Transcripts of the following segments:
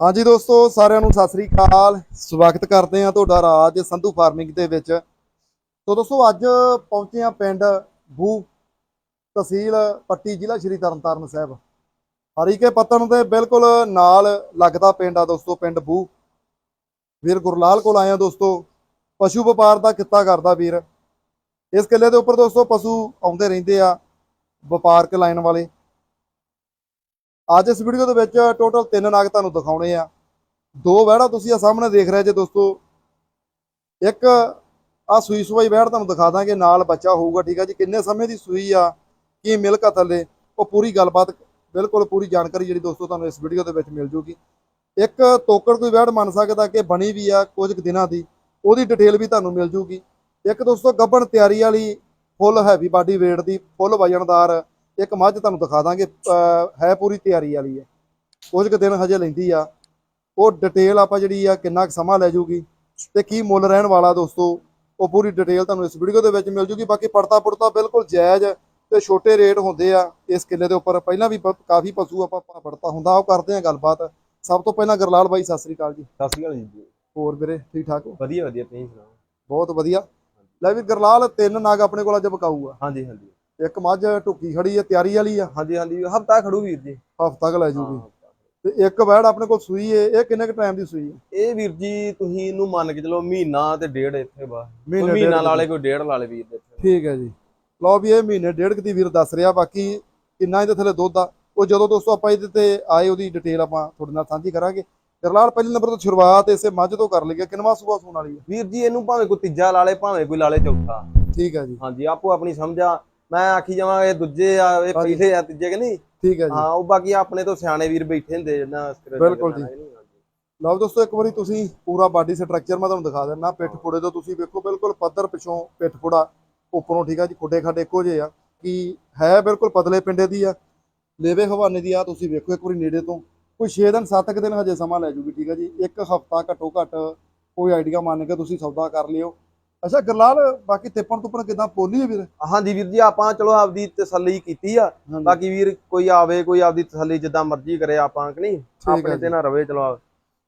ਹਾਂਜੀ ਦੋਸਤੋ, ਸਾਰਿਆਂ ਨੂੰ ਸਤਿ ਸ੍ਰੀ ਅਕਾਲ। ਸਵਾਗਤ ਕਰਦੇ ਹਾਂ ਤੁਹਾਡਾ ਰਾਜ ਸੰਧੂ ਫਾਰਮਿੰਗ ਦੇ ਵਿੱਚ। ਤੋ ਦੋਸਤੋ, ਅੱਜ ਪਹੁੰਚੇ ਹਾਂ ਪਿੰਡ ਬੂ ਤਹਿਸੀਲ ਪੱਟੀ ਜ਼ਿਲ੍ਹਾ ਸ਼੍ਰੀ ਤਰਨਤਾਰਨ ਸਾਹਿਬ। ਹਰੀਕੇ ਪੱਤਨ ਦੇ ਬਿਲਕੁਲ ਨਾਲ ਲੱਗਦਾ ਪਿੰਡ ਆ ਦੋਸਤੋ, ਪਿੰਡ ਬੂ। ਵੀਰ ਗੁਰਲਾਲ ਕੋਲ ਆਏ ਆ ਦੋਸਤੋ। ਪਸ਼ੂ ਵਪਾਰ ਦਾ ਕਿੱਤਾ ਕਰਦਾ ਵੀਰ। ਇਸ ਕਿੱਲੇ ਦੇ ਉੱਪਰ ਦੋਸਤੋ, ਪਸ਼ੂ ਆਉਂਦੇ ਰਹਿੰਦੇ ਆ ਵਪਾਰਕ ਲਾਈਨ ਵਾਲੇ। ਅੱਜ ਇਸ ਵੀਡੀਓ ਦੇ ਵਿੱਚ ਟੋਟਲ ਤਿੰਨ ਨਾਗ ਤੁਹਾਨੂੰ ਦਿਖਾਉਣੇ ਆ। ਦੋ ਵਹਿੜਾ ਤੁਸੀਂ ਆ ਸਾਹਮਣੇ ਦੇਖ ਰਹੇ ਜੇ ਦੋਸਤੋ। ਇੱਕ ਆ ਸੂਈ ਸੂਈ ਵਹਿੜ ਤੁਹਾਨੂੰ ਦਿਖਾ ਦਾਂਗੇ, ਨਾਲ ਬੱਚਾ ਹੋਊਗਾ, ਠੀਕ ਆ ਜੀ। ਕਿੰਨੇ ਸਮੇਂ ਦੀ ਸੂਈ ਆ, ਕੀ ਮਿਲਕ ਆ ਥੱਲੇ, ਉਹ ਪੂਰੀ ਗੱਲਬਾਤ, ਬਿਲਕੁਲ ਪੂਰੀ ਜਾਣਕਾਰੀ ਜਿਹੜੀ ਦੋਸਤੋ ਤੁਹਾਨੂੰ ਇਸ ਵੀਡੀਓ ਦੇ ਵਿੱਚ ਮਿਲ ਜੂਗੀ। ਇੱਕ ਤੋਕੜ ਕੋਈ ਵਹਿੜ ਮੰਨ ਸਕਦਾ ਕਿ ਬਣੀ ਵੀ ਆ ਕੁਝ ਕੁ ਦਿਨਾਂ ਦੀ, ਉਹਦੀ ਡਿਟੇਲ ਵੀ ਤੁਹਾਨੂੰ ਮਿਲ ਜੂਗੀ। ਇੱਕ ਦੋਸਤੋ ਗੱਬਣ ਤਿਆਰੀ ਵਾਲੀ ਫੁੱਲ ਹੈਵੀ ਬਾਡੀ weight ਦੀ, ਫੁੱਲ ਵਜਨਦਾਰ ਇੱਕ ਮੱਝ ਤੁਹਾਨੂੰ ਦਿਖਾ ਦਾਂਗੇ ਹੈ ਪੂਰੀ ਤਿਆਰੀ ਵਾਲੀ ਹੈ। ਕੁਝ ਕੁ ਦਿਨ ਹਜੇ ਲੈਂਦੀ ਆ। ਉਹ ਡਿਟੇਲ ਆਪਾਂ ਜਿਹੜੀ ਆ ਕਿੰਨਾ ਕੁ ਸਮਾਂ ਲੈ ਜੂਗੀ ਤੇ ਕੀ ਮੁੱਲ ਰਹਿਣ ਵਾਲਾ ਦੋਸਤੋ ਉਹ ਪੂਰੀ ਡਿਟੇਲ ਤੁਹਾਨੂੰ ਇਸ ਵੀਡੀਓ ਦੇ ਵਿੱਚ ਮਿਲ ਜੂਗੀ। ਬਾਕੀ ਪੜਤਾ ਪੁੜਤਾ ਬਿਲਕੁਲ ਜਾਇਜ਼ ਤੇ ਛੋਟੇ ਰੇਟ ਹੁੰਦੇ ਆ। ਇਸ ਕਿੱਲੇ ਦੇ ਉੱਪਰ ਪਹਿਲਾਂ ਵੀ ਕਾਫੀ ਪਸ਼ੂ ਆਪਾਂ ਪੜਤਾ ਹੁੰਦਾ ਉਹ ਕਰਦੇ ਆ ਗੱਲਬਾਤ। ਸਭ ਤੋਂ ਪਹਿਲਾਂ ਗਰਲਾਲ ਬਾਈ ਸਤਿ ਸ੍ਰੀ ਅਕਾਲ ਜੀ। ਸਤਿ ਸ਼੍ਰੀ ਅਕਾਲ ਜੀ। ਹੋਰ ਵੀਰੇ ਠੀਕ ਠਾਕ ਹੋ? ਵਧੀਆ ਵਧੀਆ ਤੁਸੀਂ ਸੁਣਾਓ? ਬਹੁਤ ਵਧੀਆ। ਲੈ ਵੀ ਗਰਲਾਲ ਤਿੰਨ ਨਗ ਆਪਣੇ ਕੋਲ ਅੱਜ ਬਕਾਊ ਆ ਹਾਂਜੀ ਹਾਂਜੀ। ਇੱਕ ਮੱਝ ਢੁੱਕੀ ਖੜੀ ਆ ਤਿਆਰੀ ਵਾਲੀ ਆ। ਹਾਂਜੀ ਹਾਂਜੀ ਹਫਤਾ ਖੜੂ ਵੀਰ ਜੀ। ਹਫ਼ਤਾ ਕੁ ਲੈ ਜੂਗੀ। ਤੇ ਇੱਕ ਵੈੜ ਆਪਣੇ ਕੋਲ ਸੂਈ ਏ ਇਹ ਕਿੰਨੇ ਕ ਟਾਈਮ ਦੀ ਸੂਈ ਹੈ ਇਹ ਵੀਰ ਜੀ ਤੁਸੀਂ ਇਹਨੂੰ ਮੰਨ ਕੇ ਚਲੋ ਮਹੀਨਾ ਤੇ ਡੇਢ ਇੱਥੇ ਬਾ ਮਹੀਨੇ ਡੇਢ ਲਾਲੇ ਕੋਈ ਡੇਢ ਲਾਲੇ ਵੀਰ ਦੇ। ਠੀਕ ਹੈ ਜੀ। ਲਓ ਵੀ ਇਹ ਮਹੀਨੇ ਡੇਢ ਕੁ ਦੀ ਵੀਰ ਦੱਸ ਰਿਹਾ ਬਾਕੀ ਕਿੰਨਾ ਇਹਦੇ ਥੱਲੇ ਦੁੱਧ ਆ ਉਹ ਜਦੋਂ ਦੋਸਤੋ ਆਪਾਂ ਇਹਦੇ ਤੇ ਆਏ ਉਹਦੀ ਡਿਟੇਲ ਆਪਾਂ ਤੁਹਾਡੇ ਨਾਲ ਸਾਂਝੀ ਕਰਾਂਗੇ। ਗਰਲਾਲ ਪਹਿਲੇ ਨੰਬਰ ਤੋਂ ਸ਼ੁਰੂਆਤ ਇਸੇ ਮੱਝ ਤੋਂ ਕਰ ਲਈਏ ਕਿੰਨਵਾ ਸੂਆ ਸੂਣ ਵਾਲੀ ਵੀਰ ਜੀ ਇਹਨੂੰ ਭਾਵੇਂ ਕੋਈ ਤੀਜਾ ਲਾਲੇ ਭਾਵੇਂ ਕੋਈ ਲਾਲੇ ਚੌਥਾ। ਠੀਕ ਹੈ ਜੀ। ਹਾਂਜੀ ਆਪੋ ਆਪਣੀ ਸਮਝਾ ਮੈਂ ਆਖੀ ਜਾਵਾਂ ਇਹ ਦੂਜੇ ਆ ਇਹ। ਪਹਿਲੇ ਆ ਤੀਜੇ ਕਿ ਨਹੀਂ? ਠੀਕ ਹੈ ਜੀ। ਹਾਂ ਉਹ ਬਾਕੀ ਆਪਣੇ ਤੋਂ ਸਿਆਣੇ ਵੀਰ ਬੈਠੇ ਹੁੰਦੇ ਨਾ ਬਿਲਕੁਲ ਜੀ। ਲਓ ਦੋਸਤੋ ਇੱਕ ਵਾਰੀ ਤੁਸੀਂ ਪੂਰਾ ਬਾਡੀ ਸਟਰਕਚਰ ਮੈਂ ਤੁਹਾਨੂੰ ਦਿਖਾ ਦਿੰਦਾ। ਪਿੱਠ ਪੁੜੇ ਤੋਂ ਤੁਸੀਂ ਵੇਖੋ ਬਿਲਕੁਲ ਪੱਧਰ ਪਿਛੋਂ ਪਿੱਠ ਪੁੜਾ ਉੱਪਰੋਂ ਠੀਕ ਆ ਜੀ? ਖੁੱਡੇ ਖਾਡੇ ਇੱਕੋ ਜਿਹੇ ਆ। ਕਿ ਹੈ ਬਿਲਕੁਲ ਪਤਲੇ ਪਿੰਡੇ ਦੀ ਆ। ਲੇਵੇ ਹਵਾਨੇ ਦੀ ਆ ਤੁਸੀਂ ਵੇਖੋ ਇੱਕ ਵਾਰੀ ਨੇੜੇ ਤੋਂ। ਕੋਈ 6 ਦਿਨ 7 ਕੁ ਦਿਨ ਹਜੇ ਸਮਾਂ ਲੈ ਜੂਗੀ ਠੀਕ ਆ ਜੀ? ਇੱਕ ਹਫਤਾ ਘੱਟੋ ਘੱਟ ਕੋਈ ਆਈਡੀਆ ਮੰਨ ਕੇ ਤੁਸੀਂ ਸੌਦਾ ਕਰ ਲਿਓ। ਅੱਛਾ ਗਰਲਾਲ ਬਾਕੀ ਤਿੱਪਣ ਤੁੱਪਣ ਕਿਦਾਂ ਪੋਲੀ ਹੈ ਵੀਰ? ਹਾਂਜੀ ਵੀਰ ਜੀ ਆਪਾਂ ਚਲੋ ਆਪਦੀ ਤਸੱਲੀ ਕੀਤੀ ਆ। ਬਾਕੀ ਵੀਰ ਕੋਈ ਆਵੇ ਕੋਈ ਆਪਦੀ ਤਸੱਲੀ ਜਿੱਦਾਂ ਮਰਜ਼ੀ ਕਰੇ ਆਪਾਂ ਕਿ ਨਹੀਂ? ਆਪਣੇ। ਤੇ ਨਾ ਰਵੇ ਚਲੋ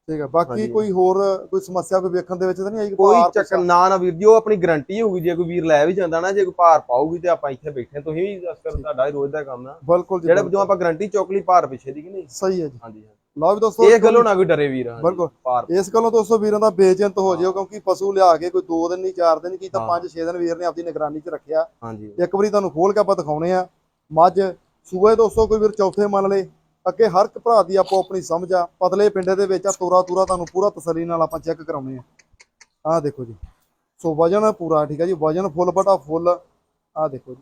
ਠੀਕ ਆ ਬਾਕੀ। ਕੋਈ ਹੋਰ ਕੋਈ ਸਮੱਸਿਆ ਕੋਈ ਵੇਖਣ ਦੇ ਵਿੱਚ ਤਾਂ ਨਹੀਂ ਆਈ? ਕੋਈ ਚੱਕਰ ਨਾ ਨਾ ਵੀਰ ਜੀ ਉਹ ਆਪਣੀ ਗਾਰੰਟੀ ਹੋਊਗੀ ਜੇ ਕੋਈ ਵੀਰ ਲੈ ਵੀ ਜਾਂਦਾ ਨਾ ਜੇ ਕੋਈ ਭਾਰ ਪਾਊਗੀ ਤੇ ਆਪਾਂ ਇੱਥੇ ਬੈਠੇ ਤੁਸੀਂ ਵੀ ਅਸਕਰ ਤੁਹਾਡਾ ਰੋਜ਼ ਦਾ ਕੰਮ ਆ। ਬਿਲਕੁਲ ਜਿਹੜੇ ਬਿਲਕੁਲ। ਜੋ ਆਪਾਂ ਗਾਰੰਟੀ ਚੁੱਕ ਲਈ ਭਾਰ ਪਿੱਛੇ ਦੀ ਕਿ ਨਹੀਂ? ਸਹੀ ਹੈ ਜੀ। ਹਾਂਜੀ। ਲਓ ਵੀ ਦੋਸਤੋ ਇਹ ਗੱਲੋਂ ਨਾ ਕੋਈ ਡਰੇ ਵੀਰ। ਬਿਲਕੁਲ। ਇਸ ਗੱਲੋਂ ਦੋਸਤੋ ਵੀਰਾਂ ਦਾ ਬੇਚਿੰਤ ਹੋ ਜਿਓ ਕਿਉਂਕਿ ਪਸ਼ੂ ਲਿਆ ਕੇ ਕੋਈ 2 ਦਿਨ ਨਹੀਂ 4 ਦਿਨ ਕੀ ਤਾਂ ਹਾਂ। 5-6 ਦਿਨ ਵੀਰ ਨੇ ਆਪਣੀ ਨਿਗਰਾਨੀ 'ਚ ਰੱਖਿਆ। ਹਾਂਜੀ। ਇੱਕ ਵਾਰੀ ਤੁਹਾਨੂੰ ਖੋਲ ਕੇ ਆਪਾਂ ਦਿਖਾਉਣੇ ਆ। ਮੱਝ ਸੂਏ ਦੋਸਤੋ ਕੋਈ ਵੀਰ ਚੌਥੇ ਮੰਨ ਲਏ। ਅੱਗੇ ਹਰ ਇੱਕ ਭਰਾ ਦੀ ਆਪੋ ਆਪਣੀ ਸਮਝ ਆ। ਪਤਲੇ ਪਿੰਡੇ ਦੇ ਵਿੱਚ ਆ ਤੋਰਾ ਤੂਰਾ ਤੁਹਾਨੂੰ ਪੂਰਾ ਤਸੱਲੀ ਨਾਲ ਆਪਾਂ ਚੈੱਕ ਕਰਾਉਣੇ ਆ। ਆਹ ਦੇਖੋ ਜੀ। ਸੋ ਵਜਨ ਪੂਰਾ ਠੀਕ ਹੈ ਜੀ। ਵਜਨ ਫੁੱਲ ਬਟਾ ਫੁੱਲ। ਆਹ ਦੇਖੋ ਜੀ।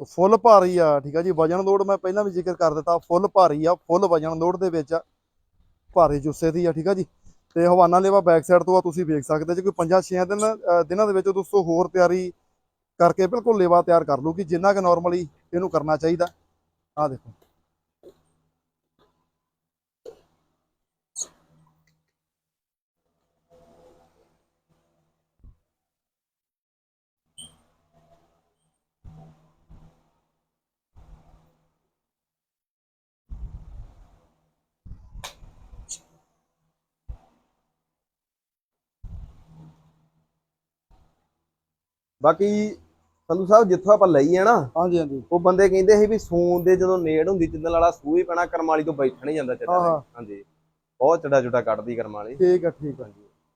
ਸੋ ਫੁੱਲ ਭਾਰੀ ਆ, ਠੀਕ ਆ ਜੀ, ਵਜਨ ਲੋਡ ਮੈਂ ਪਹਿਲਾਂ ਵੀ ਜ਼ਿਕਰ ਕਰ ਦਿੱਤਾ, ਫੁੱਲ ਭਾਰੀ ਆ, ਫੁੱਲ ਵਜਨ ਲੋਡ ਦੇ ਵਿੱਚ ਭਾਰੀ ਜੁੱਸੇ ਦੀ ਆ, ਠੀਕ ਆ ਜੀ। ਤੇ ਹਵਾਨਾ ਲੇਵਾ ਬੈਕ ਸਾਈਡ ਤੋਂ ਆ ਤੁਸੀਂ ਵੇਖ ਸਕਦੇ ਜੇ ਕੋਈ 5-6 ਦਿਨ ਦਿਨਾਂ ਦੇ ਵਿੱਚ ਦੋਸਤੋ ਹੋਰ ਤਿਆਰੀ ਕਰਕੇ ਬਿਲਕੁਲ ਲੇਵਾ ਤਿਆਰ ਕਰ ਲੂਗੀ ਜਿੰਨਾ ਕਿ ਨਾਰਮਲੀ ਇਹਨੂੰ ਕਰਨਾ ਚਾਹੀਦਾ। ਆ ਦੇਖੋ। ਬਾਕੀ ਸੰਧੂ ਸਾਹਿਬ ਜਿੱਥੋਂ ਆਪਾਂ ਲਈ ਆ ਨਾ ਹਾਂਜੀ ਹਾਂਜੀ। ਉਹ ਬੰਦੇ ਕਹਿੰਦੇ ਸੀ ਵੀ ਸੂਨ ਦੇ ਜਦੋਂ ਨੇੜ ਹੁੰਦੀ ਜਿੱਦਣ ਵਾਲਾ ਸੂਹ ਹੀ ਪੈਣਾ ਕਰਮ ਵਾਲੀ ਤੋਂ ਬੈਠਾ ਨਹੀਂ ਜਾਂਦਾ ਚੱਡਾ ਹਾਂ, ਹਾਂ। ਹਾਂਜੀ। ਬਹੁਤ ਚੜਾ ਚੁੜਾ ਕੱਢਦੀ ਕਰਮ ਵਾਲੀ। ਠੀਕ ਆ ਠੀਕ ਆ।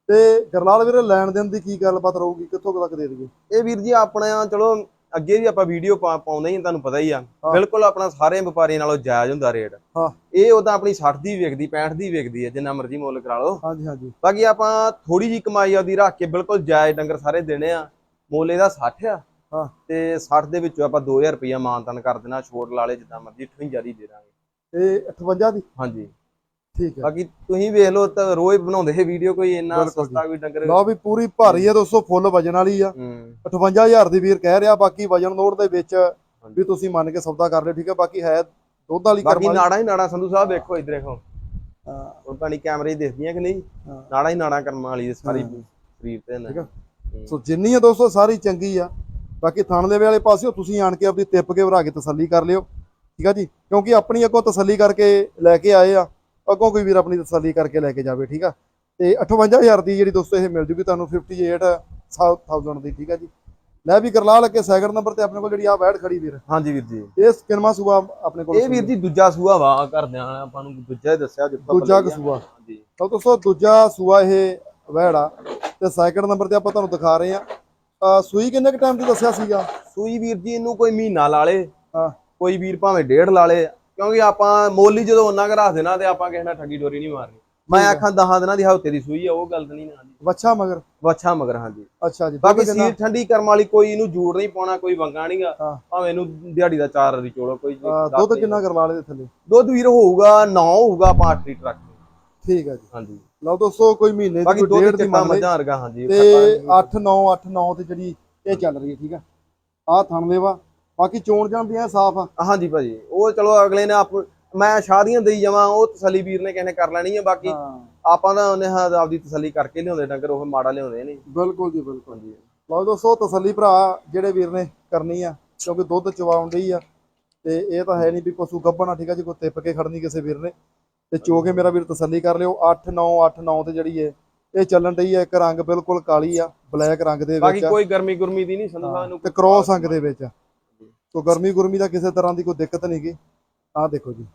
ਤੇ ਗਰਲਾਲ ਵੀਰੇ ਲੈਣ ਦੇਣ ਦੀ ਕੀ ਗੱਲਬਾਤ ਰਹੂਗੀ? ਕਿੱਥੋਂ ਤੱਕ ਦੇ ਦਈਏ? ਇਹ ਵੀਰ ਜੀ ਆਪਣਾ ਚਲੋ ਅੱਗੇ ਵੀ ਆਪਾਂ ਵੀਡੀਓ ਪਾਉਂਦੇ ਹੀ ਤੁਹਾਨੂੰ ਪਤਾ ਹੀ ਆ। ਹਾਂ। ਬਿਲਕੁਲ ਆਪਣਾ ਸਾਰੇ ਵਪਾਰੀ ਨਾਲੋਂ ਜਾਇਜ਼ ਹੁੰਦਾ ਰੇਟ। ਹਾਂ। ਇਹ ਉਹਦਾ ਆਪਣੀ 60 ਦੀ ਵਿਕਦੀ 65 ਦੀ ਵਿਕਦੀ ਹੈ ਜਿੰਨਾ ਮਰਜ਼ੀ ਮੁੱਲ ਕਰਾ ਲਓ। ਹਾਂਜੀ ਹਾਂਜੀ। ਬਾਕੀ ਆਪਾਂ ਥੋੜੀ ਜੀ ਕਮਾਈ ਆਪਦੀ ਰੱਖ ਕੇ ਬਿਲਕੁਲ ਜਾਇਜ਼ ਡੰਗਰ ਸਾਰੇ ਦੇਣੇ ਆ। ਮੁੱਲ ਇਹਦਾ 60 ਆ। ਹਾਂ। ਤੇ 60 ਦੇ ਵਿੱਚੋਂ ਆਪਾਂ 2000 ਰੁਪਇਆ ਮਾਨਤਨ ਕਰ ਦੇਣਾ ਛੋਟ ਲਾਲੇ ਜਿੱਦਾਂ ਮਰਜ਼ੀ 58 ਦੀ ਦੇ ਦਾਂਗੇ। ਇਹ 58 ਦੀ? ਹਾਂਜੀ। ਠੀਕ ਹੈ। ਬਾਕੀ ਤੁਸੀਂ ਵੇਖ ਲਓ ਤਾਂ ਰੋਜ਼ ਬਣਾਉਂਦੇ ਇਹ ਵੀਡੀਓ ਕੋਈ ਇੰਨਾ। ਸਸਤਾ ਕੋਈ ਡੰਗਰ ਲਓ ਵੀ ਪੂਰੀ ਭਾਰੀ ਹੈ ਦੋਸਤੋ ਫੁੱਲ ਵਜਨ ਵਾਲੀ ਆ। ਹੂੰ। 58000 ਦੀ ਵੀਰ ਕਹਿ ਰਿਹਾ ਬਾਕੀ ਵਜਨ ਲੋਡ ਦੇ ਵਿੱਚ ਵੀ ਤੁਸੀਂ ਮੰਨ ਕੇ ਸੌਦਾ ਕਰ ਲਿਓ ਠੀਕ ਹੈ ਬਾਕੀ ਹੈ ਦੁੱਧ ਵਾਲੀ ਬਾਕੀ ਕਰਮ ਨਾੜਾ ਹੀ ਨਾੜਾ ਸੰਧੂ ਸਾਹਿਬ ਵੇਖੋ ਇੱਧਰ ਦੇਖੋ ਹਾਂ, ਹੁਣ ਪਾਣੀ ਕੈਮਰੇ 'ਚ ਦਿਖਦੀਆਂ ਕਿ ਨਹੀਂ? ਹਾਂ। ਨਾੜਾ ਹੀ ਨਾੜਾ ਕਰਮਾਂ ਵਾਲੀ ਹੈ ਸਾਰੀ ਹਾਂ। ਸਰੀਰ ਤੇ ਨਾ। ਠੀਕ ਆ। ਸੋ ਜਿੰਨੀ ਆ ਦੋਸਤੋ ਸਾਰੀ ਚੰਗੀ ਆ। ਬਾਕੀ ਥਣ ਦੇ ਵਾਲੇ ਪਾਸਿਓ ਤੁਸੀਂ ਆਣ ਕੇ ਆਪਣੀ ਤਿੱਪ ਕੇ ਭਰਾ ਕੇ ਤਸੱਲੀ ਕਰ ਲਿਓ। ਠੀਕ ਆ ਜੀ? ਕਿਉਂਕਿ ਆਪਣੀ ਅੱਗੋਂ ਤਸੱਲੀ ਕਰਕੇ ਲੈ ਕੇ ਆਏ ਆ ਅੱਗੋਂ ਕੋਈ ਵੀਰ ਆਪਣੀ ਤਸੱਲੀ ਕਰਕੇ ਲੈ ਕੇ ਜਾਵੇ ਠੀਕ ਆ? ਤੇ 58000 ਦੀ ਜਿਹੜੀ ਦੋਸਤੋ ਇਹ ਮਿਲ ਜੂਗੀ ਤੁਹਾਨੂੰ 58000 ਦੀ ਠੀਕ ਆ ਜੀ? ਲੈ ਵੀ ਕਰਲਾ ਲੱਗੇ ਸੈਕਿੰਡ ਨੰਬਰ ਤੇ ਆਪਣੇ ਕੋਲ ਜਿਹੜੀ ਆ ਵੈੜ ਖੜੀ ਵੀਰ। ਹਾਂਜੀ ਵੀਰ ਜੀ। ਇਹ ਕਿਨਮਾ ਸੂਆ ਆਪਣੇ ਕੋਲ ਇਹ ਵੀਰ ਜੀ ਦੂਜਾ ਸੂਆ ਵਾ ਕਰਦਿਆਂ ਆਪਾਂ ਨੂੰ ਦੂਜਾ ਹੀ ਦੱਸਿਆ ਜਿੱਥੋਂ ਦੂਜਾ ਆਪਾਂ ਲਈ ਆ। ਕਸੂਆ ਹਾਂਜੀ। ਤਾਂ ਦੋਸਤੋ ਦੂਜਾ ਸੂਆ ਇਹ ਵੈੜ ਆ। ਤੇ ਸੈਕਿੰਡ ਨੰਬਰ ਤੇ ਆਪਾਂ ਤੁਹਾਨੂੰ ਦਿਖਾ ਰਹੇ ਆ ਸੂਈ ਕਿੰਨੇ ਕ ਟਾਈਮ ਦੀ ਦੱਸਿਆ ਸੀਗਾ? ਸੂਈ ਵੀਰ ਜੀ ਇਹਨੂੰ ਕੋਈ ਮਹੀਨਾ ਲਾ ਲੇ। ਹਾਂ। ਕੋਈ ਵੀਰ ਭਾਵੇਂ ਡੇਢ ਲਾ ਲੇ। ਕਿਉਂਕਿ ਆਪਾਂ ਮੋਲੀ ਜਦੋਂ ਉਹਨਾਂ ਘਰ ਰੱਖ ਦੇਣਾ ਤੇ ਆਪਾਂ ਕਿਸੇ ਨਾਲ ਠੱਗੀ ਡੋਰੀ ਨਹੀਂ ਮਾਰਨੀ। ਮੈਂ ਆਖਾਂ ਦਹਾਂ ਦਿਨਾਂ ਦੀ ਹਫ਼ਤੇ ਦੀ ਸੂਈ ਆ ਉਹ ਗੱਲ ਨਹੀਂ ਨਾ ਵੱਛਾ ਮਗਰ? ਵੱਛਾ ਮਗਰ ਹਾਂਜੀ। ਅੱਛਾ ਜੀ ਬਾਕੀ? ਸੀਰ ਠੰਡੀ ਕਰਮ ਵਾਲੀ ਕੋਈ ਇਹਨੂੰ ਜੂੜ ਨਹੀਂ ਪਾਉਣਾ ਕੋਈ ਵੰਗਾ ਨਹੀਂਗਾ। ਭਾਵੇਂ ਇਹਨੂੰ ਦਿਹਾੜੀ ਦਾ ਚਾਰ ਵਾਰੀ ਚੋਲੋ ਕੋਈ ਦੁੱਧ। ਕਿੰਨਾ ਕਰਵਾ ਲਏ ਥੱਲੇ? ਦੁੱਧ ਵੀਰ ਹੋਊਗਾ 9 ਹੋਊਗਾ 5 ਲੀਟਰ ਰੱਖ ਠੀਕ ਹੈ ਜੀ। ਹਾਂਜੀ। ਲਓ ਦੋਸਤੋ ਕੋਈ ਮਹੀਨੇ ਦੀ ਕੋਈ ਡੇਢ ਦੀ ਮੰਨ ਮੱਝਾਂ ਵਰਗਾ ਹਾਂਜੀ ਤੇ 8 9 8 9 ਤੇ ਜਿਹੜੀ ਇਹ ਚੱਲ ਰਹੀ ਹੈ ਠੀਕ ਆ ਆ ਥਣ ਲੈਵਾ। ਬਾਕੀ ਚੋਣ ਜਾਂਦੀਆਂ ਸਾਫ਼ ਆ। ਹਾਂਜੀ ਭਾਜੀ ਉਹ ਚਲੋ ਅਗਲੇ ਨੇ ਆਪ ਮੈਂ ਸ਼ਾਦੀਆਂ ਦੇਈ ਜਾਵਾਂ ਉਹ ਤਸੱਲੀ ਵੀਰ ਨੇ ਕਹਿੰਨੇ ਕਰ ਲੈਣੀ ਹੈ ਬਾਕੀ ਆਪਾਂ ਤਾਂ ਉਹਨੇ ਆਪਦੀ ਤਸੱਲੀ ਕਰਕੇ ਲਿਆਉਂਦੇ ਡੰਗਰ ਉਹ ਮਾੜਾ ਲਿਆਉਂਦੇ ਨਹੀਂ। ਬਿਲਕੁਲ ਜੀ ਬਿਲਕੁਲ ਹਾਂਜੀ ਲਓ ਦੋਸਤੋ ਤਸੱਲੀ ਭਰਾ ਜਿਹੜੇ ਵੀਰ ਨੇ ਕਰਨੀ ਆ ਕਿਉਂਕਿ ਦੁੱਧ ਚਵਾਉਣ ਡਈ ਆ ਤੇ ਇਹ ਤਾਂ ਹੈ ਨਹੀਂ ਵੀ ਪਸ਼ੂ ਗੱਭਣਾ ਠੀਕ ਆ ਜੀ ਕੋਈ ਤਿੱਪ ਕੇ ਖੜਨੀ ਕਿਸੇ ਵੀਰ ਨੇ। ਤੇ ਚੋ ਕੇ ਮੇਰਾ ਵੀਰ ਤਸੱਲੀ ਕਰ ਲਿਓ। 8 9 8 9 ਤੇ ਜਿਹੜੀ ਹੈ ਇਹ ਚੱਲਣ ਡਈ ਆ ਇੱਕ ਰੰਗ ਬਿਲਕੁਲ ਕਾਲੀ ਆ ਬਲੈਕ ਰੰਗ ਦੇ ਬਾਕੀ ਵਿੱਚ ਆ। ਕੋਈ ਗਰਮੀ ਗੁਰਮੀ ਦੀ ਨਹੀਂ ਸੰਧੂ ਸਾਹਿਬ ਨੂੰ ਤੇ ਕ੍ਰੋਸ ਅੰਗ ਦੇ ਵਿੱਚ। ਸੋ ਗਰਮੀ ਗੁਰਮੀ ਦਾ ਕਿਸੇ ਤਰ੍ਹਾਂ ਦੀ ਕੋਈ ਦਿੱਕਤ ਨਹੀਂ ਆਹ ਦੇਖੋ ਜੀ।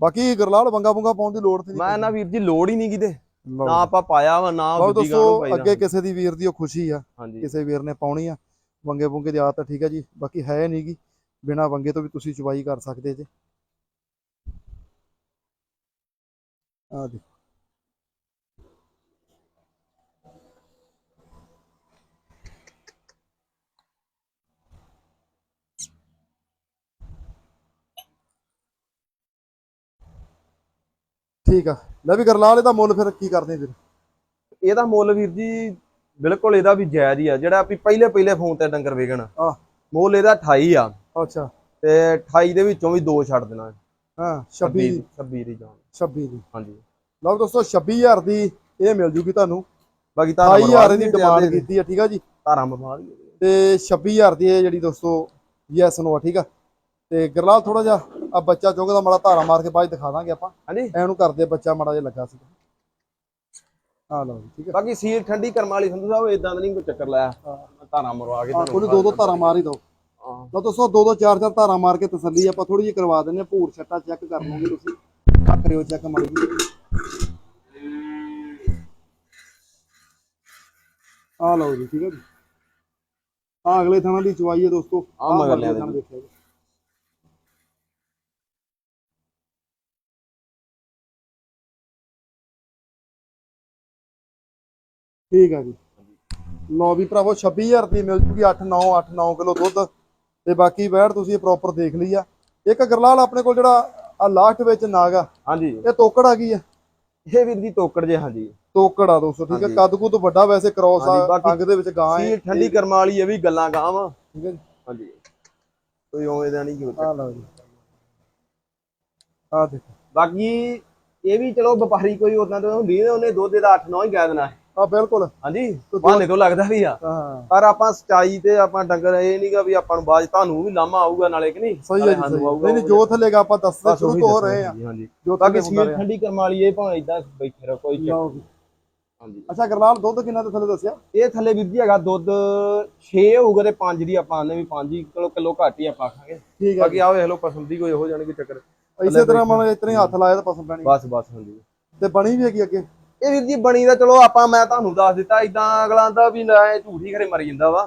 ਬਾਕੀ ਗਰਲਾਲ ਬੰਗਾ ਬੰਗਾ ਪਾਉਣ ਦੀ ਲੋੜ ਤੇ ਮੈਂ ਨਾ ਵੀਰ ਜੀ ਲੋੜ ਹੀ ਨਹੀਂ ਕਿਤੇ ਨਾ ਆਪਾਂ ਪਾਇਆ ਵਾ ਨਾ ਲਓ ਦੂਜੀ ਗਾਂ ਨੂੰ ਦੋਸਤੋ ਅੱਗੇ ਕਿਸੇ ਦੀ ਵੀਰ ਦੀ ਉਹ ਖੁਸ਼ੀ ਆ ਹਾਂਜੀ। ਕਿਸੇ ਵੀਰ ਨੇ ਪਾਉਣੀ ਆ ਵੰਗੇ ਬੁੰਗੇ ਦੀ ਆਦਤ ਆ, ਠੀਕ ਆ ਜੀ ਬਾਕੀ ਹੈ ਨਹੀਂ ਗੀ ਬਿਨਾ ਵੰਗੇ ਤੋਂ ਵੀ ਤੁਸੀਂ ਚੁਬਾਈ ਕਰ ਸਕਦੇ ਜੇ। ਆ ਦੇ ਠੀਕ ਆ। ਲੈ ਵੀ ਗਰਲਾਲ ਇਹਦਾ ਮੁੱਲ ਫਿਰ ਕੀ ਕਰਦੇ ਫਿਰ? ਇਹਦਾ ਮੁੱਲ ਵੀਰ ਜੀ ਬਿਲਕੁਲ ਇਹਦਾ ਵੀ ਜਾਇਜ਼ ਹੀ ਆ। ਜਿਹੜਾ ਵੀ ਪਹਿਲੇ ਪਹਿਲੇ ਫੋਨ ਤੇ ਡੰਗਰ ਵੇਚਣ। ਆਹ ਮੁੱਲ ਇਹਦਾ 28 ਆ। ਅੱਛਾ। ਤੇ 28 ਦੇ ਵਿੱਚੋਂ ਵੀ ਦੋ ਛੱਡ ਦੇਣਾ। ਹਾਂ 26 ਦੀ। 26 ਦੀ ਜਾਨ। 26 ਦੀ। ਹਾਂਜੀ। ਲਓ ਦੋਸਤੋ 26000 ਦੀ ਇਹ ਮਿਲ ਜੂਗੀ ਤੁਹਾਨੂੰ। ਬਾਕੀ ਤਾਂ 28000 ਦੀ ਡਿਮਾਂਡ ਕੀਤੀ ਆ ਠੀਕ ਆ ਜੀ? ਧਾਰਾਂ ਦੀ ਤੇ 26000 ਦੀ ਇਹ ਜਿਹੜੀ ਦੋਸਤੋ ਯੈਸ ਨੋ ਆ ਠੀਕ ਆ? ਤੇ ਗਰਲਾਲ ਥੋੜਾ ਜਿਹਾ ਆ ਬੱਚਾ ਚੁੰਗਦਾ ਮਾੜਾ ਧਾਰਾ ਮਾਰ ਕੇ ਬਾਅਦ ਦਿਖਾ ਦਾਂਗੇ ਆਪਾਂ। ਹਾਂਜੀ। ਐਨੂੰ ਕਰਦੇ ਬੱਚਾ ਮਾੜਾ ਜਿਹਾ ਲੱਗਾ ਸੀ। ਆ ਲਓ ਠੀਕ ਆ ਬਾਕੀ ਸੀਲ ਠੰਡੀ ਕਰਮ ਵਾਲੀ ਸੰਧੂ ਸਾਹਿਬ ਇਦਾਂ ਦਾ ਨਹੀਂ ਕੋਈ ਚੱਕਰ ਲਾਇਆ। ਹਾਂ। ਧਾਰਾਂ ਮਰਵਾ ਕੇ ਹਾਂ ਕੋਈ ਨੀ, ਦੋ ਦੋ ਧਾਰਾ ਮਾਰ ਹੀ ਦੋ। ਹਾਂ। ਲਓ ਦੋਸਤੋ ਦੋ ਦੋ ਚਾਰ ਚਾਰ ਧਾਰਾ ਮਾਰ ਕੇ ਤਸੱਲੀ ਆਪਾਂ ਥੋੜੀ ਜਿਹੀ ਕਰਵਾ ਦਿੰਨੇ ਆ ਭੂਰ ਛੱਟਾ ਚੈੱਕ ਕਰ ਲਓਗੇ ਤੁਸੀਂ। ਆ ਕਰਿਓ ਚੈੱਕ ਮਾੜੀ ਜੀ। ਆ ਲਓ ਜੀ ਠੀਕ ਹੈ ਜੀ। ਆ ਅਗਲੇ ਥਾਂ ਦੀ ਚਵਾਈ ਹੈ ਦੋਸਤੋ। ਆਹ ਮਗਰ ਲਿਆ ਥਾਂ ਦੇਖਿਓ ਜੀ। ਠੀਕ ਹੈ ਜੀ। ਲਓ ਵੀ ਭਰਾਵੋ 26000 ਦੀ ਮਿਲ ਜੂਗੀ 8 9 8 9 ਕਿਲੋ ਦੁੱਧ। ਤੇ ਬਾਕੀ ਵੈੜ ਤੁਸੀਂ ਪ੍ਰੋਪਰ ਦੇਖ ਲਈ ਆ। ਇੱਕ ਗਰਲਾਲ ਆਪਣੇ ਕੋਲ ਜਿਹੜਾ ਆ ਲਾਸਟ ਵਿੱਚ ਨਾਗ ਆ ਹਾਂਜੀ। ਇਹ ਤੋਕੜ ਆ ਗਈ ਆ? ਇਹ ਵੀਰ ਦੀ ਤੋਕੜ ਜੇ ਹਾਂਜੀ। ਤੋਕੜ ਆ ਦੋਸਤੋ ਠੀਕ ਹੈ ਹਾਂਜੀ। ਕੱਦ ਕੁੱਦ ਵੱਡਾ ਵੈਸੇ ਕ੍ਰੋਸ ਆ ਅੰਗ ਦੇ ਵਿੱਚ ਗਾਂ ਹੈ ਠੰਡੀ ਕਰਮ ਵਾਲੀ ਇਹ ਵੀ ਗੱਲਾਂ ਗਾਂ ਵਾ ਠੀਕ ਹੈ ਜੀ। ਹਾਂਜੀ। ਕੋਈ ਉਵੇਂ ਦਾ ਨਹੀਂ ਕੋਈ ਆ ਲਓ ਜੀ। ਆ ਦੇਖੋ। ਬਾਕੀ ਇਹ ਵੀ ਚਲੋ ਵਪਾਰੀ ਕੋਈ ਉਦਾਂ ਤੋਂ ਹੁੰਦੀ ਉਹਨੇ ਦੁੱਧ ਦਾ 8 9 ਹੀ ਕਹਿ ਦੇਣਾ। ਹੈ। ਆ ਬਿਲਕੁਲ। ਹਾਂਜੀ ਬਹਾਨੇ ਤੋਂ ਲੱਗਦਾ ਵੀ ਆ। ਹਾਂ। ਪਰ ਆਪਾਂ ਸਚਾਈ ਤੇ ਆਪਾਂ ਡੰਗਰ ਇਹ ਨਹੀਂਗਾ ਵੀ ਆਪਾਂ ਨੂੰ ਬਾਅਦ 'ਚ ਤੁਹਾਨੂੰ ਵੀ ਲਾਮਾ ਆਊਗਾ ਨਾਲੇ ਕਿ ਨਹੀਂ? ਸਹੀ ਹੈ ਜੀ ਹੈ। ਨਹੀਂ ਨਹੀਂ ਜੋ ਥੱਲੇਗਾ ਆਪਾਂ ਦੱਸਦੇ ਸ਼ੁਰੂ ਤੋਂ ਹੋ ਰਹੇ ਆ। ਹਾਂਜੀ। ਜੋ ਹੁੰਦਾ ਸੀਲ ਠੰਡੀ ਕਰਮ ਇਹ ਭਾਵੇਂ ਇਦਾਂ ਬੈਠੇ ਰਹੋ ਕੋਈ ਚੱਕਰ। ਹਾਂਜੀ। ਅੱਛਾ ਗਰਲਾਲ ਦੁੱਧ ਕਿੰਨਾ ਤੇ ਥੱਲੇ ਦੱਸਿਆ? ਇਹ ਥੱਲੇ ਵੀਰ ਜੀ ਹੈਗਾ ਦੁੱਧ 6 ਹੋਊਗਾ ਤੇ 5 ਦੀ ਆਪਾਂ ਆਨੇ ਵੀ 5 ਕਿਲੋ ਕਿਲੋ ਘੱਟ ਹੀ ਆਪਾਂ ਆਖਾਂਗੇ ਠੀਕ ਹੈ ਬਾਕੀ ਆਹ ਵੇਖ ਲਓ ਪਸੰਦ ਦੀ ਕੋਈ ਹੋ ਜਾਣੀ ਕੋਈ ਚੱਕਰ। ਇਸੇ ਤਰ੍ਹਾਂ ਮਨ ਇਤਨੇ ਹੱਥ ਲਾਇਆ ਤਾਂ ਪਸੰਦ ਪੈਣੀ ਬਸ ਬਸ ਹਾਂਜੀ। ਤੇ ਬਣੀ ਵੀ ਹੈਗੀ ਅੱਗੇ? ਇਹ ਵੀਰ ਜੀ ਬਣੀ ਦਾ ਚਲੋ ਆਪਾਂ ਮੈਂ ਤੁਹਾਨੂੰ ਦੱਸ ਦਿੱਤਾ ਇਦਾਂ ਅਗਲਾ ਦਾ ਵੀ ਨਾ ਝੂਠੀ ਖਰੇ ਮਰ ਜਾਂਦਾ ਵਾ।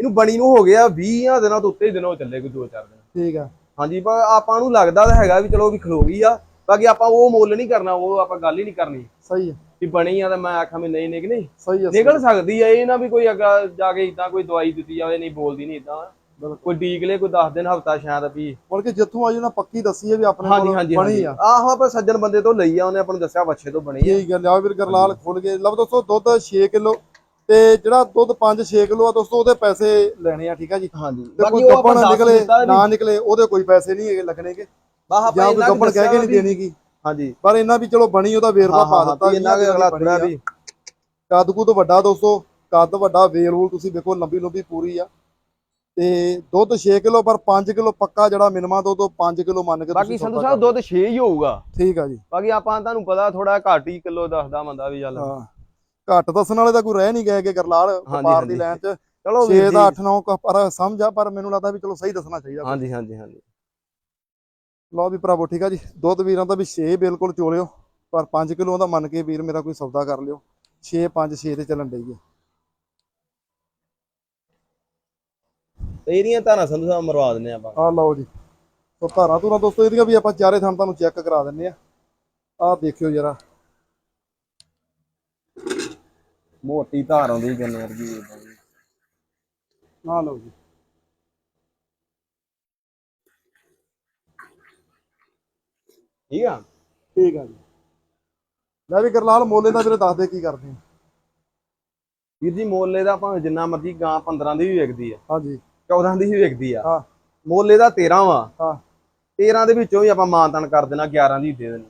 ਇਹਨੂੰ ਬਣੀ ਨੂੰ ਹੋ ਗਿਆ 20 ਦਿਨਾਂ ਤੋਂ ਉੱਤੇ ਦਿਨ ਚੱਲੇ ਕੋਈ ਦੋ ਚਾਰ ਦਿਨ। ਠੀਕ ਆ। ਹਾਂਜੀ ਪਰ ਆਪਾਂ ਨੂੰ ਲੱਗਦਾ ਤਾਂ ਹੈਗਾ ਵੀ ਚਲੋ ਵੀ ਖਲੋ ਗਈ ਆ। ਬਾਕੀ ਆਪਾਂ ਉਹ ਮੁੱਲ ਨਹੀਂ ਕਰਨਾ ਉਹ ਆਪਾਂ ਗੱਲ ਹੀ ਨਹੀਂ ਕਰਨੀ। ਸਹੀ ਹੈ ਵੀ ਬਣੀ ਆ ਤਾਂ ਮੈਂ ਆਖਾਂ ਵੀ ਨਹੀਂ ਨਿਕ ਨਹੀਂ। ਨਿਕਲ ਸਕਦੀ ਆ ਇਹ ਨਾ ਵੀ ਕੋਈ ਅੱਗਾ ਜਾ ਕੇ ਇਦਾਂ ਕੋਈ ਦਵਾਈ ਦਿੱਤੀ ਜਾਵੇ ਨਹੀਂ ਬੋਲਦੀ ਨਹੀਂ ਇਦਾਂ ਕੋਈ ਡੀਕ ਲੈ ਕੋਈ 10 ਦਿਨ ਹਫਤਾ ਸ਼ਾਇਦ ਵੀ। ਮੁੜ ਕੇ ਜਿੱਥੋਂ ਆਈ ਉਹਨਾਂ ਪੱਕੀ ਦੱਸੀ ਹੈ ਵੀ ਆਪਣੇ ਕੋਲ ਬਣੀ ਆ। ਆਹੋ ਆਪਾਂ ਸੱਜਣ ਬੰਦੇ ਤੋਂ ਲਈ ਆ ਉਹਨੇ ਆਪਾਂ ਨੂੰ ਦੱਸਿਆ ਬੱਚੇ ਤੋਂ ਬਣੀ ਆ। ਠੀਕ ਹੈ ਲਿਆਓ ਵੀਰ ਗਰਲਾਲ ਖੁੱਲ ਗਏ ਲਓ ਦੋਸਤੋ ਦੁੱਧ 6 ਕਿਲੋ ਤੇ ਜਿਹੜਾ ਦੁੱਧ 5-6 ਕਿਲੋ ਆ ਦੋਸਤੋ ਉਹਦੇ ਪੈਸੇ ਲੈਣੇ ਆ ਠੀਕ ਆ ਜੀ। ਹਾਂਜੀ। ਤੇ ਕੋਈ ਗੱਪਣ ਨਿਕਲੇ ਨਾ ਨਿਕਲੇ ਉਹਦੇ ਕੋਈ ਪੈਸੇ ਨਹੀਂ ਹੈਗੇ ਲੱਗਣੇਗੇ ਜਾਂ ਕੋਈ ਗੱਪਣ ਕਹਿ ਕੇ ਨਹੀਂ ਦੇਣੀਗੀ ਹਾਂਜੀ। ਪਰ ਇਹਨਾਂ ਵੀ ਚਲੋ ਬਣੀ ਉਹਦਾ ਵੇਰਵਾ ਪਾ ਦਿੱਤਾ ਇਹਨਾਂ ਦੇ ਅਗਲਾ ਆ। ਵੀ। ਕੱਦ ਕੁੱਦ ਵੱਡਾ ਦੋਸਤੋ ਕੱਦ ਵੱਡਾ ਵੇਲ ਵੂਲ ਤੁਸੀਂ ਵੇਖੋ ਲੰਬੀ ਲੰਬੀ ਪੂਰੀ ਆ। ਤੇ ਦੁੱਧ 6 ਕਿਲੋ ਪਰ 5 ਕਿਲੋ ਪੱਕਾ ਜਿਹੜਾ ਮਿਨੀਮਮ ਦੁੱਧ ਉਹ 5 ਕਿਲੋ ਮੰਨ ਕੇ ਬਾਕੀ ਸੰਧੂ ਸਾਹਿਬ ਦੁੱਧ 6 ਹੀ ਹੋਊਗਾ। ਠੀਕ ਆ ਜੀ। ਬਾਕੀ ਆਪਾਂ ਤੁਹਾਨੂੰ ਪਤਾ ਥੋੜਾ ਘੱਟ ਹੀ ਕਿਲੋ ਦੱਸਦਾ ਬੰਦਾ ਵੀ ਚੱਲ। ਹਾਂ। ਘੱਟ ਦੱਸਣ ਵਾਲੇ ਤਾਂ ਕੋਈ ਰਹਿ ਨਹੀਂ ਗਏ ਕਿ ਗਰਲਾਲ ਵਪਾਰ ਦੀ। ਲਾਈਨ 'ਚ। ਚਲੋ 6 ਵੀਰ ਦਾ ਜੀ। 8 9 ਪਰ ਸਮਝ ਆ ਪਰ ਮੈਨੂੰ ਲੱਗਦਾ ਵੀ ਚਲੋ ਸਹੀ ਦੱਸਣਾ ਚਾਹੀਦਾ। ਹਾਂਜੀ ਹਾਂਜੀ ਹਾਂਜੀ। ਲਓ ਵੀ ਭਰਾਵੋ ਠੀਕ ਆ ਜੀ। ਦੁੱਧ ਵੀਰਾਂ ਦਾ ਵੀ 6 ਬਿਲਕੁਲ ਚੋਲਿਓ ਪਰ 5 ਕਿਲੋ ਦਾ ਮੰਨ ਕੇ ਵੀਰ ਮੇਰਾ ਕੋਈ ਸੌਦਾ ਕਰ ਲਿਓ। 6 5 6 ਤੇ ਚੱਲਣ ਡਈ ਹੈ ਤੇ ਇਹਦੀਆਂ ਧਾਰਾਂ ਸੰਧੂ ਸਾਹਿਬ ਮਰਵਾ ਦਿੰਨੇ ਆਪਾਂ। ਆ ਲਓ ਜੀ। ਸੋ ਧਾਰਾਂ ਧੂਰਾਂ ਦੋਸਤੋ ਇਹਦੀਆਂ ਵੀ ਆਪਾਂ ਚਾਰੇ ਥਾਂ ਤੁਹਾਨੂੰ ਚੈੱਕ ਕਰਾ ਦਿੰਨੇ ਆ ਆਹ ਦੇਖਿਓ ਜਰਾ। ਮੋਟੀ ਧਾਰ ਆਉਂਦੀ ਗੰਨੇ ਵਰਗੀ ਆ ਲਓ ਜੀ। ਠੀਕ ਆ? ਠੀਕ ਆ ਜੀ। ਲੈ ਵੀ ਗਰਲਾਲ ਮੋਲੇ ਦਾ ਵੀਰੇ ਦੱਸ ਦੇ ਕੀ ਕਰਦੇ ਆ। ਵੀਰ ਜੀ ਮੋਲੇ ਦਾ ਭਾਵੇਂ ਜਿੰਨਾ ਮਰਜ਼ੀ ਗਾਂ 15 ਦੀ ਵੀ ਵਿਕਦੀ ਆ। ਹਾਂਜੀ। 14 ਦੀ ਵੀ ਵਿਕਦੀ ਆ। ਹਾਂ। ਮੋਲੇ ਦਾ 13 ਵਾ। ਹਾਂ। 13 ਦੇ ਵਿੱਚੋਂ ਵੀ ਆਪਾਂ ਮਾਨਤਨ ਕਰ ਦੇਣਾ 11 ਦੀ ਦੇ ਦੇਣੀ।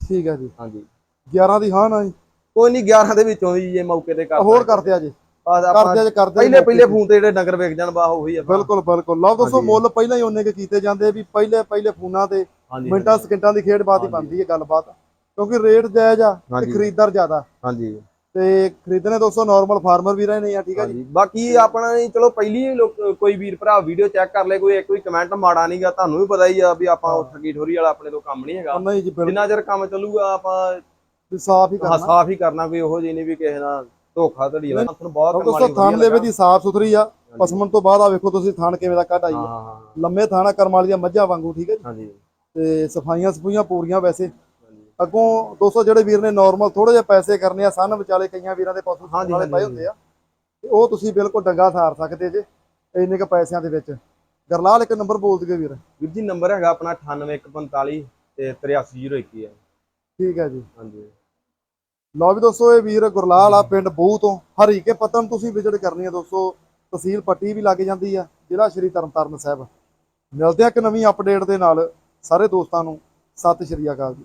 ਠੀਕ ਆ ਜੀ। ਹਾਂਜੀ। 11 ਦੀ ਹਾਂ ਨਾ ਜੀ। ਕੋਈ ਨਹੀਂ 11 ਦੇ ਵਿੱਚੋਂ ਵੀ ਜੇ ਮੌਕੇ ਤੇ ਕਰ ਹੋਰ ਕਰਦੇ ਆ ਜੀ। ਕਰਦੇ ਆ ਕਰਦੇ ਪਹਿਲੇ ਪਹਿਲੇ ਫੋਨ ਤੇ ਜਿਹੜੇ ਡੰਗਰ ਵੇਚ ਜਾਣ ਬਾ ਉਹੀ ਆ ਬਿਲਕੁਲ ਬਿਲਕੁਲ। ਲਓ ਦੋਸਤੋ। ਮੁੱਲ ਪਹਿਲਾਂ ਹੀ ਉਹਨੇ ਕੇ ਕੀਤੇ ਜਾਂਦੇ ਵੀ ਪਹਿਲੇ ਪਹਿਲੇ ਫੋਨਾਂ ਤੇ ਮਿੰਟਾਂ ਸਕਿੰਟਾਂ ਦੀ ਖੇਡ ਬਾਤ ਹੀ। ਬਣਦੀ ਹੈ ਗੱਲਬਾਤ। ਕਿਉਂਕਿ ਰੇਟ ਜਾਇਜ਼ ਆ ਤੇ। ਖਰੀਦਦਾਰ ਜ਼ਿਆਦਾ। ਹਾਂਜੀ। ਤੇ ਖਰੀਦਣੇ ਦੋਸਤੋ ਨਾਰਮਲ ਫਾਰਮਰ ਵੀ ਰਹੇ ਨੇ ਆ ਠੀਕ ਆ ਜੀ? ਬਾਕੀ ਆਪਣਾ ਹੀ ਚਲੋ ਪਹਿਲੀ ਹੀ ਕੋਈ ਵੀਰ ਭਰਾ ਵੀਡੀਓ ਚੈੱਕ ਕਰ ਲੈ ਕੋਈ ਇੱਕ ਵੀ ਕਮੈਂਟ ਮਾੜਾ ਨਹੀਂਗਾ ਤੁਹਾਨੂੰ ਵੀ ਪਤਾ ਹੀ ਆ ਵੀ ਆਪਾਂ ਉਹ ਠੱਗੀ ਠੋਰੀ ਵਾਲਾ ਆਪਣੇ ਤੋਂ ਕੰਮ ਨਹੀਂ ਹੈਗਾ। ਨਹੀਂ ਜੀ ਜਿੰਨਾ ਚਿਰ ਕੰਮ ਚੱਲੂਗਾ ਆਪਾਂ ਸਾਫ਼ ਹੀ ਹਾਂ ਕਰਨਾ। ਸਾਫ਼ ਹੀ ਕਰਨਾ ਕੋਈ ਉਹੋ ਜਿਹੀ ਨਹੀਂ ਵੀ ਕਿਸੇ ਨਾਲ ਧੋਖਾ ਧੜੀ ਵਾਲਾ। ਤੁਹਾਨੂੰ ਬਹੁਤ ਦੋਸਤੋ ਥਣ ਲੇਵੇ ਦੀ ਸਾਫ਼ ਸੁਥਰੀ ਆ। ਪਸਮਣ ਤੋਂ ਬਾਅਦ ਆ ਵੇਖੋ ਤੁਸੀਂ ਥਣ ਕਿਵੇਂ ਦਾ ਕੱਢ ਆਈ ਹਾਂ ਆ। ਹਾਂ ਹਾਂ ਲੰਮੇ ਥਾਣਾ ਕਰਮ ਵਾਲੀਆਂ ਮੱਝਾਂ ਵਾਂਗੂ ਠੀਕ ਹੈ ਜੀ। ਹਾਂਜੀ। ਤੇ ਸਫਾਈਆਂ ਸਫੂਈਆਂ ਪੂਰੀਆਂ ਵੈਸੇ। ਅੱਗੋਂ ਦੋਸਤੋ ਜਿਹੜੇ ਵੀਰ ਨੇ ਨਾਰਮਲ ਥੋੜੇ ਜਿਹੇ ਪੈਸੇ ਕਰਨੇ ਆ ਸਨ ਵਿਚਾਲੇ ਕਈਆਂ ਵੀਰਾਂ ਦੇ ਪਸ਼ੂ ਹਾਂਜੀ, ਵਾਲੇ ਪਏ ਹੁੰਦੇ ਆ ਤੇ ਉਹ ਤੁਸੀਂ ਬਿਲਕੁਲ ਡੰਗਾ ਥਾਰ ਸਕਦੇ ਜੇ ਇੰਨੇ ਕ ਪੈਸਿਆਂ ਦੇ ਵਿੱਚ। ਗਰਲਾਲ ਇੱਕ ਨੰਬਰ ਬੋਲ ਦਈਏ ਵੀਰ। ਵੀਰ ਜੀ ਨੰਬਰ ਹੈਗਾ ਆਪਣਾ 98145 ਤੇ 83021 ਹੈ। ਠੀਕ ਹੈ ਜੀ। ਹਾਂਜੀ। ਲਓ ਵੀ ਦੋਸਤੋ ਇਹ ਵੀਰ ਗੁਰਲਾਲ ਆ ਪਿੰਡ ਬੂਹ ਤੋਂ। ਹਰੀਕੇ ਪਤਨ ਤੁਸੀਂ ਵਿਜ਼ਿਟ ਕਰਨੀ ਹੈ ਦੋਸਤੋ। ਤਹਿਸੀਲ ਪੱਟੀ ਵੀ ਲੱਗ ਜਾਂਦੀ ਆ ਜ਼ਿਲ੍ਹਾ ਸ਼੍ਰੀ ਤਰਨਤਾਰਨ ਸਾਹਿਬ। ਮਿਲਦੇ ਆ ਇੱਕ ਨਵੀਂ ਅਪਡੇਟ ਦੇ ਨਾਲ। ਸਾਰੇ ਦੋਸਤਾਂ ਨੂੰ ਸਤਿ ਸ਼੍ਰੀ ਅਕਾਲ ਜੀ।